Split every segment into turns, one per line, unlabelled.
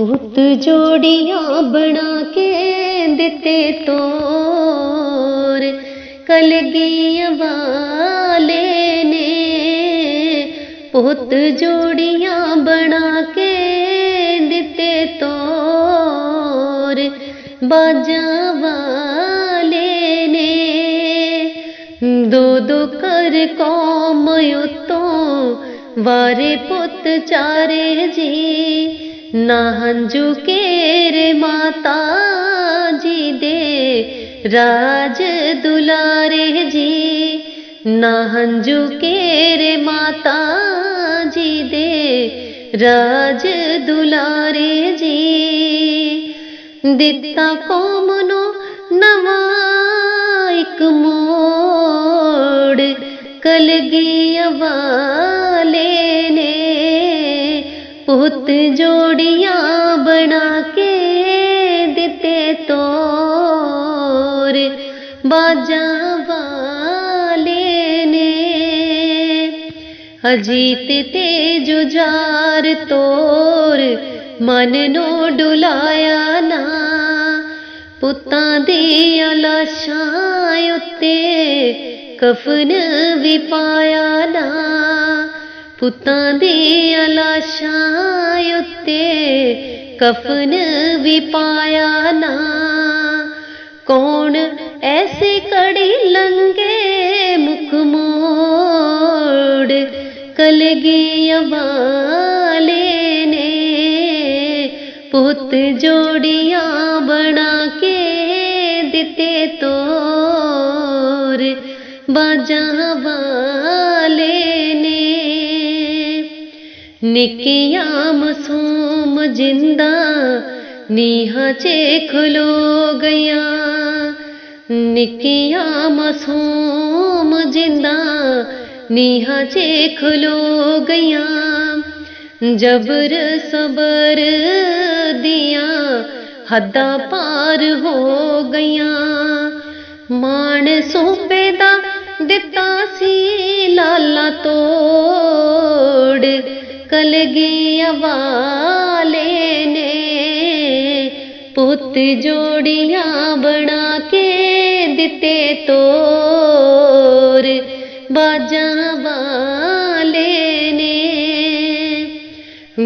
पु बना के दे कलगिवाले पोतोडि बना के दे तो बाजले दो दोर कोमो वारे पुत् च चारे जी ਨਾ ਹੰਝੂ ਕੇਰੇ ਮਾਤਾ ਜੀ ਦੇ ਰਾਜ ਦੁਲਾਰੇ ਜੀ। ਨਾ ਹੰਝੂ ਕੇਰੇ ਮਾਤਾ ਜੀ ਦੇ ਰਾਜ ਦੁਲਾਰੇ ਜੀ। ਦਿੱਤਾ ਕੌਮ ਨੂੰ ਨਵਾਂ ਇੱਕ ਮੋੜ, ਕਲਗੀਆਂ ਵਾਲੇ जोड़िया बना के दिते तोर बाजा वाले ने। अजीत ते जुजार तोर मन नो डुलाया ना। पुत्ता दिया पु उत्ते कफन भी पाया ना। ਪੁੱਤਾਂ ਦੀ ਲਾਸ਼ਾਂ ਉੱਤੇ ਕਫਨ ਵੀ ਪਾਇਆ ਨਾ। ਕੌਣ ਐਸੇ ਕੜੀ ਲੰਗੇ ਮੁਖ ਮੋੜ ਕਲਗੀਆਂ ਵਾਲੇ ਨੇ। ਪੁੱਤ ਜੋੜੀਆਂ ਬਣਾ ਕੇ ਦਿੱਤੇ ਤੋਰ, ਬਾਜਾਂ ਵਾਲੇ ਨਿੱਕੀਆਂ ਮਾਸੂਮ ਜਿੰਦਾ ਨੀਹਾਂ 'ਚ ਖਲੋ ਗਈਆਂ। ਨਿੱਕੀਆਂ ਮਾਸੂਮ ਜਿੰਦਾ ਨੀਹਾਂ 'ਚ ਖਲੋ ਗਈਆਂ। ਜਬਰ ਸਬਰ ਦੀਆਂ ਹੱਦਾਂ ਪਾਰ ਹੋ ਗਈਆਂ। ਮਾਣ ਸੂਬੇ ਦਾ ਦਿੱਤਾ ਸੀ ਲਾਲਾ ਤੋੜ। ਕਲਗੀਆਂ ਵਾਲੇ ਨੇ। ਪੁੱਤ ਜੋੜੀਆਂ ਬਣਾ ਕੇ ਦਿੱਤੇ ਤੋਰ ਬਾਜਾਂ ਵਾਲੇ ਨੇ।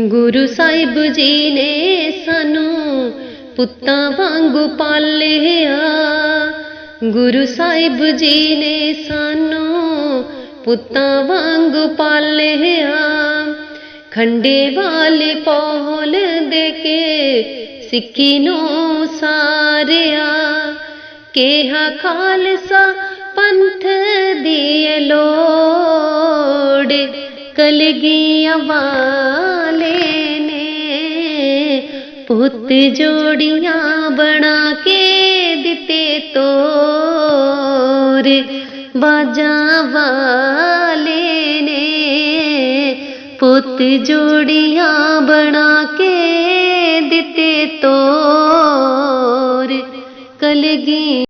ਗੁਰੂ ਸਾਹਿਬ ਜੀ ਨੇ ਸਾਨੂੰ ਪੁੱਤਾਂ ਵਾਂਗੂ ਪਾਲਿਆ। ਗੁਰੂ ਸਾਹਿਬ ਜੀ ਨੇ ਸਾਨੂੰ ਪੁੱਤਾਂ ਵਾਂਗੂ ਪਾਲਿਆ। ਖੰਡੇ ਵਾਲੇ ਪੌਲ ਦੇ ਕੇ ਸਿੱਖੀ ਨੂੰ ਸਾਰਿਆ ਕਿਹਾ ਖਾਲਸਾ ਪੰਥ ਦੀ ਲੋੜ ਕਲਗੀਆਂ ਵਾਲੇ ਨੇ ਪੁੱਤ ਜੋੜੀਆਂ ਬਣਾ ਕੇ ਦਿੱਤੇ ਤੋਰ ਬਾਜਾਂ ਵਾਲੇ ਪੁੱਤ ਜੋੜੀਆਂ ਬਣਾ ਕੇ ਦਿੱਤੇ ਤੋਰ